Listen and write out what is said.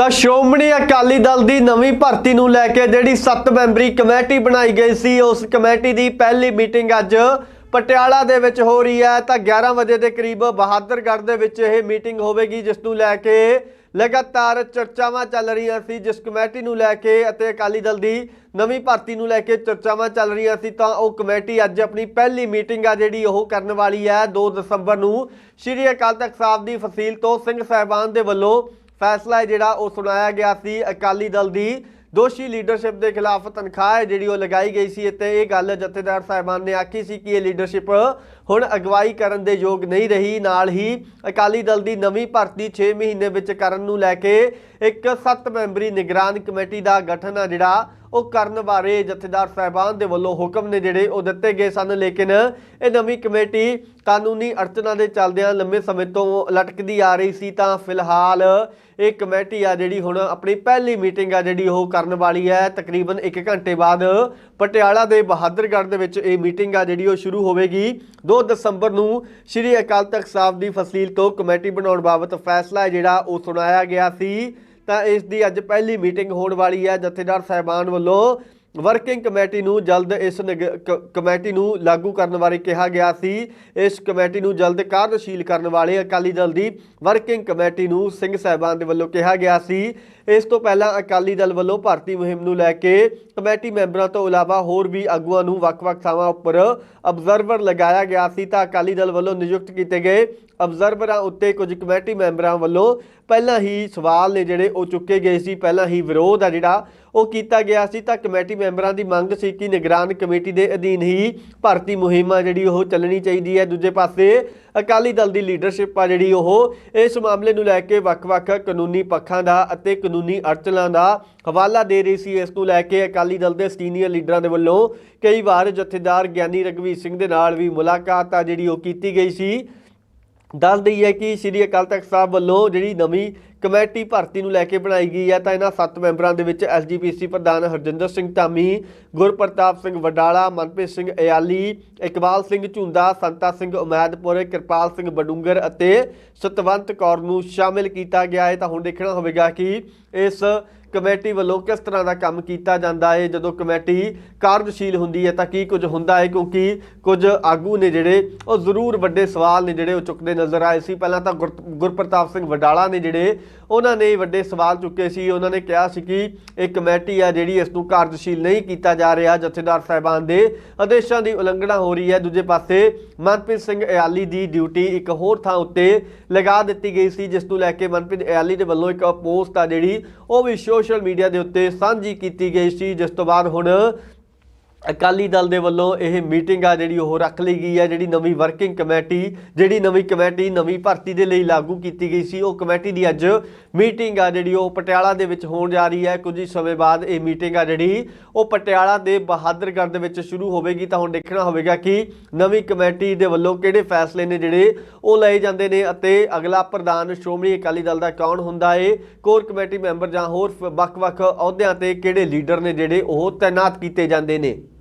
ਤਾਂ ਸ਼੍ਰੋਮਣੀ ਅਕਾਲੀ ਦਲ ਦੀ ਨਵੀਂ ਭਰਤੀ ਨੂੰ ਲੈ ਕੇ ਜਿਹੜੀ 7 ਮੈਂਬਰੀ ਕਮੇਟੀ ਬਣਾਈ ਗਈ ਸੀ, ਉਸ ਕਮੇਟੀ ਦੀ ਪਹਿਲੀ ਮੀਟਿੰਗ ਅੱਜ ਪਟਿਆਲਾ ਦੇ ਵਿੱਚ ਹੋ ਰਹੀ ਹੈ। ਤਾਂ 11 ਵਜੇ ਦੇ ਕਰੀਬ ਬਹਾਦਰਗੜ੍ਹ ਦੇ ਵਿੱਚ ਇਹ ਮੀਟਿੰਗ ਹੋਵੇਗੀ, ਜਿਸ ਨੂੰ ਲੈ ਕੇ ਲਗਾਤਾਰ ਚਰਚਾਵਾਂ ਚੱਲ ਰਹੀਆਂ ਸੀ। ਜਿਸ ਕਮੇਟੀ ਨੂੰ ਲੈ ਕੇ ਅਤੇ ਅਕਾਲੀ ਦਲ ਦੀ ਨਵੀਂ ਭਰਤੀ ਨੂੰ ਲੈ ਕੇ ਚਰਚਾਵਾਂ ਚੱਲ ਰਹੀਆਂ ਸੀ, ਤਾਂ ਉਹ ਕਮੇਟੀ ਅੱਜ ਆਪਣੀ ਪਹਿਲੀ ਮੀਟਿੰਗ ਆ ਜਿਹੜੀ ਉਹ ਕਰਨ ਵਾਲੀ ਹੈ। 2 ਦਸੰਬਰ ਨੂੰ ਸ਼੍ਰੀ ਅਕਾਲ ਤਖਤ ਸਾਹਿਬ ਦੀ ਫਸੀਲ ਤੋਂ ਸਿੰਘ ਸਾਹਿਬਾਨ ਦੇ ਵੱਲੋਂ ਫੈਸਲਾ ਹੈ ਜਿਹੜਾ ਉਹ ਸੁਣਾਇਆ ਗਿਆ ਸੀ। ਅਕਾਲੀ ਦਲ ਦੀ ਦੋਸ਼ੀ ਲੀਡਰਸ਼ਿਪ ਦੇ ਖਿਲਾਫ ਤਨਖਾਹ ਹੈ ਜਿਹੜੀ ਉਹ ਲਗਾਈ ਗਈ ਸੀ ਅਤੇ ਇਹ ਗੱਲ ਜਥੇਦਾਰ ਸਾਹਿਬਾਨ ਨੇ ਆਖੀ ਸੀ ਕਿ ਇਹ ਲੀਡਰਸ਼ਿਪ ਹੁਣ ਅਗਵਾਈ ਕਰਨ ਦੇ ਯੋਗ ਨਹੀਂ ਰਹੀ। ਨਾਲ ਹੀ ਅਕਾਲੀ ਦਲ ਦੀ ਨਵੀਂ ਭਰਤੀ 6 ਮਹੀਨੇ ਵਿੱਚ ਕਰਨ ਨੂੰ ਲੈ ਕੇ ਇੱਕ 7 ਮੈਂਬਰੀ ਨਿਗਰਾਨ ਕਮੇਟੀ ਦਾ ਗਠਨ ਆ ਜਿਹੜਾ ਉਹ ਕਰਨ ਬਾਰੇ ਜਥੇਦਾਰ ਸਾਹਿਬਾਨ ਦੇ ਵੱਲੋਂ ਹੁਕਮ ਨੇ ਜਿਹੜੇ ਉਹ ਦਿੱਤੇ ਗਏ ਸਨ, ਲੇਕਿਨ ਇਹ ਨਵੀਂ ਕਮੇਟੀ ਕਾਨੂੰਨੀ ਅੜਚਨਾਂ ਦੇ ਚੱਲਦਿਆਂ ਲੰਮੇ ਸਮੇਂ ਤੋਂ ਲਟਕਦੀ ਆ ਰਹੀ ਸੀ, ਤਾਂ ਫਿਲਹਾਲ ਇਹ ਕਮੇਟੀ ਆ ਜਿਹੜੀ ਹੁਣ ਆਪਣੀ ਪਹਿਲੀ ਮੀਟਿੰਗ ਆ ਜਿਹੜੀ ਉਹ ਕਰਨ ਵਾਲੀ ਹੈ। ਤਕਰੀਬਨ 1 ਘੰਟੇ ਬਾਅਦ ਪਟਿਆਲਾ ਦੇ ਬਹਾਦਰਗੜ੍ਹ ਦੇ ਵਿੱਚ ਇਹ ਮੀਟਿੰਗ ਆ ਜਿਹੜੀ ਉਹ ਸ਼ੁਰੂ ਹੋਵੇਗੀ। 2 ਦਸੰਬਰ ਨੂੰ ਸ੍ਰੀ ਅਕਾਲ ਤਖਤ ਸਾਹਿਬ ਦੀ ਫਸੀਲ ਤੋਂ ਕਮੇਟੀ ਬਣਾਉਣ ਬਾਬਤ ਫੈਸਲਾ ਹੈ ਜਿਹੜਾ ਉਹ ਸੁਣਾਇਆ ਗਿਆ ਸੀ। ਤਾਂ ਇਸ ਦੀ ਅੱਜ ਪਹਿਲੀ ਮੀਟਿੰਗ ਹੋਣ ਵਾਲੀ ਹੈ ਜਥੇਦਾਰ ਸਾਹਿਬਾਨ ਵੱਲੋਂ। ਵਰਕਿੰਗ ਕਮੇਟੀ ਨੂੰ ਜਲਦ ਇਸ ਨਿਗ- ਕ- ਕਮੇਟੀ ਨੂੰ ਲਾਗੂ ਕਰਨ ਬਾਰੇ ਕਿਹਾ ਗਿਆ ਸੀ। ਇਸ ਕਮੇਟੀ ਨੂੰ ਜਲਦ ਕਾਰਜਸ਼ੀਲ ਕਰਨ ਵਾਲੇ ਅਕਾਲੀ ਦਲ ਦੀ ਵਰਕਿੰਗ ਕਮੇਟੀ ਨੂੰ ਸਿੰਘ ਸਾਹਿਬਾਨ ਦੇ ਵੱਲੋਂ ਕਿਹਾ ਗਿਆ ਸੀ। ਇਸ ਤੋਂ ਪਹਿਲਾਂ ਅਕਾਲੀ ਦਲ ਵੱਲੋਂ ਭਰਤੀ ਮੁਹਿੰਮ ਨੂੰ ਲੈ ਕੇ ਕਮੇਟੀ ਮੈਂਬਰਾਂ ਤੋਂ ਇਲਾਵਾ ਹੋਰ ਵੀ ਆਗੂਆਂ ਨੂੰ ਵੱਖ-ਵੱਖ ਥਾਵਾਂ ਉੱਪਰ ਅਬਜ਼ਰਵਰ ਲਗਾਇਆ ਗਿਆ ਸੀ ਤਾਂ ਅਕਾਲੀ ਦਲ ਵੱਲੋਂ ਨਿਯੁਕਤ ਕੀਤੇ ਗਏ ਅਬਜ਼ਰਵਰਾਂ ਉੱਤੇ ਕੁਝ ਕਮੇਟੀ ਮੈਂਬਰਾਂ ਵੱਲੋਂ ਪਹਿਲਾਂ ਹੀ ਸਵਾਲ ਨੇ ਜਿਹੜੇ ਉਹ ਚੁੱਕੇ ਗਏ ਸੀ। ਪਹਿਲਾਂ ਹੀ ਵਿਰੋਧ ਆ ਜਿਹੜਾ ਉਹ ਕੀਤਾ ਗਿਆ ਸੀ ਤਾਂ ਕਮੇਟੀ ਮੈਂਬਰਾਂ ਦੀ ਮੰਗ ਸੀ ਕਿ ਨਿਗਰਾਨ ਕਮੇਟੀ ਦੇ ਅਧੀਨ ਹੀ ਭਰਤੀ ਮੁਹਿੰਮ ਆ ਜਿਹੜੀ ਉਹ ਚੱਲਣੀ ਚਾਹੀਦੀ ਹੈ। ਦੂਜੇ ਪਾਸੇ ਅਕਾਲੀ ਦਲ ਦੀ ਲੀਡਰਸ਼ਿਪ ਆ ਜਿਹੜੀ ਉਹ, ਇਸ ਮਾਮਲੇ ਨੂੰ ਲੈ ਕੇ ਵੱਖ-ਵੱਖ ਕਾਨੂੰਨੀ ਪੱਖਾਂ ਦਾ ਅਤੇ ਕਾਨੂੰਨੀ ਅੜਚਨਾਂ ਦਾ ਹਵਾਲਾ ਦੇ ਰਹੀ ਸੀ। ਇਸ ਨੂੰ ਲੈ ਕੇ ਅਕਾਲੀ ਦਲ ਦੇ ਸੀਨੀਅਰ ਲੀਡਰਾਂ ਦੇ ਵੱਲੋਂ ਕਈ ਵਾਰ ਜਥੇਦਾਰ ਗਿਆਨੀ ਰਗਵੀਰ ਸਿੰਘ ਦੇ ਨਾਲ ਵੀ ਮੁਲਾਕਾਤ ਆ ਜਿਹੜੀ ਉਹ ਕੀਤੀ ਗਈ ਸੀ। ਦੱਸ ਦਈਏ ਕਿ ਸ੍ਰੀ ਅਕਾਲ ਤਖਤ ਸਾਹਿਬ ਵੱਲੋਂ ਜਿਹੜੀ ਨਵੀਂ ਕਮੇਟੀ ਭਰਤੀ ਨੂੰ ਲੈ ਕੇ ਬਣਾਈ ਗਈ ਹੈ ਤਾਂ ਇਹਨਾਂ ਸੱਤ ਮੈਂਬਰਾਂ ਦੇ ਵਿੱਚ ਐਸਜੀਪੀਸੀ ਪ੍ਰਧਾਨ ਹਰਜਿੰਦਰ ਸਿੰਘ ਧਾਮੀ, ਗੁਰਪ੍ਰਤਾਪ ਸਿੰਘ ਵਡਾਲਾ, ਮਨਪ੍ਰੀਤ ਸਿੰਘ ਇਆਲੀ ਇਕਬਾਲ ਸਿੰਘ ਝੁੰਦਾ, ਸੰਤਾ ਸਿੰਘ ਉਮੈਦਪੁਰ, ਕਿਰਪਾਲ ਸਿੰਘ ਬਡੂੰਗਰ ਅਤੇ ਸਤਵੰਤ ਕੌਰ ਨੂੰ ਸ਼ਾਮਿਲ ਕੀਤਾ ਗਿਆ ਹੈ। ਤਾਂ ਹੁਣ ਦੇਖਣਾ ਹੋਵੇਗਾ ਕਿ ਇਸ ਕਮੇਟੀ ਵੱਲੋਂ ਕਿਸ ਤਰ੍ਹਾਂ ਦਾ ਕੰਮ ਕੀਤਾ ਜਾਂਦਾ ਹੈ। ਜਦੋਂ ਕਮੇਟੀ ਕਾਰਜਸ਼ੀਲ ਹੁੰਦੀ ਹੈ ਤਾਂ ਕੀ ਕੁਝ ਹੁੰਦਾ ਹੈ ਕਿਉਂਕਿ ਕੁਝ ਆਗੂ ਨੇ ਜਿਹੜੇ ਉਹ ਜ਼ਰੂਰ ਵੱਡੇ ਸਵਾਲ ਨੇ ਜਿਹੜੇ ਉਹ ਚੁੱਕਦੇ ਨਜ਼ਰ ਆਏ ਸੀ। ਪਹਿਲਾਂ ਤਾਂ ਗੁਰ- ਗੁਰਪ੍ਰਤਾਪ ਸਿੰਘ ਵਡਾਲਾ ਨੇ ਜਿਹੜੇ ਉਹਨਾਂ ਨੇ ਵੱਡੇ ਸਵਾਲ ਚੁੱਕੇ ਸੀ। ਉਹਨਾਂ ਨੇ ਕਿਹਾ ਸੀ ਕਿ ਇਹ ਕਮੇਟੀ ਆ ਜਿਹੜੀ ਇਸ ਨੂੰ ਕਾਰਜਸ਼ੀਲ ਨਹੀਂ ਕੀਤਾ ਜਾ ਰਿਹਾ ਜਥੇਦਾਰ ਸਾਹਿਬਾਨ ਦੇ। ਆਦੇਸ਼ਾਂ ਦੀ ਉਲੰਘਣਾ ਹੋ ਰਹੀ ਹੈ। ਦੂਜੇ ਪਾਸੇ ਮਨਪ੍ਰੀਤ ਸਿੰਘ ਇਆਲੀ ਦੀ ਡਿਊਟੀ ਇੱਕ ਹੋਰ ਥਾਂ ਉੱਤੇ ਲਗਾ ਦਿੱਤੀ ਗਈ ਸੀ, ਜਿਸ ਨੂੰ ਲੈ ਕੇ ਮਨਪ੍ਰੀਤ ਇਆਲੀ ਦੇ ਵੱਲੋਂ ਇੱਕ ਪੋਸਟ ਆ ਜਿਹੜੀ ਉਹ ਵੀ ਸੋਸ਼ਲ ਮੀਡੀਆ ਦੇ ਉੱਤੇ ਸਾਂਝੀ ਕੀਤੀ ਗਈ ਸੀ। ਜਿਸ ਤੋਂ ਬਾਅਦ ਹੁਣ ਅਕਾਲੀ ਦਲ ਦੇ ਵੱਲੋਂ ਇਹ ਮੀਟਿੰਗ ਆ ਜਿਹੜੀ ਉਹ ਰੱਖ ਲਈ ਗਈ ਹੈ, ਜਿਹੜੀ ਨਵੀਂ ਵਰਕਿੰਗ ਕਮੇਟੀ, ਜਿਹੜੀ ਨਵੀਂ ਕਮੇਟੀ ਨਵੀਂ ਭਰਤੀ ਦੇ ਲਈ ਲਾਗੂ ਕੀਤੀ ਗਈ ਸੀ। ਉਹ ਕਮੇਟੀ ਦੀ ਅੱਜ ਮੀਟਿੰਗ ਆ ਜਿਹੜੀ ਉਹ ਪਟਿਆਲਾ ਦੇ ਵਿੱਚ ਹੋਣ ਜਾ ਰਹੀ ਹੈ। ਕੁਝ ਹੀ ਸਮੇਂ ਬਾਅਦ ਇਹ ਮੀਟਿੰਗ ਆ ਜਿਹੜੀ ਉਹ ਪਟਿਆਲਾ ਦੇ ਬਹਾਦਰਗੜ੍ਹ ਦੇ ਵਿੱਚ ਸ਼ੁਰੂ ਹੋਵੇਗੀ। ਤਾਂ ਹੁਣ ਦੇਖਣਾ ਹੋਵੇਗਾ ਕਿ ਨਵੀਂ ਕਮੇਟੀ ਦੇ ਵੱਲੋਂ ਕਿਹੜੇ ਫੈਸਲੇ ਨੇ ਜਿਹੜੇ ਉਹ ਲਏ ਜਾਂਦੇ ਨੇ ਅਤੇ ਅਗਲਾ ਪ੍ਰਧਾਨ ਸ਼੍ਰੋਮਣੀ ਅਕਾਲੀ ਦਲ ਦਾ ਕੌਣ ਹੁੰਦਾ ਏ, ਕੋਰ ਕਮੇਟੀ ਮੈਂਬਰ ਜਾਂ ਹੋਰ ਵੱਖ-ਵੱਖ ਅਹੁਦਿਆਂ ਤੇ ਕਿਹੜੇ ਲੀਡਰ ਨੇ ਜਿਹੜੇ ਉਹ ਤਾਇਨਾਤ ਕੀਤੇ ਜਾਂਦੇ ਨੇ।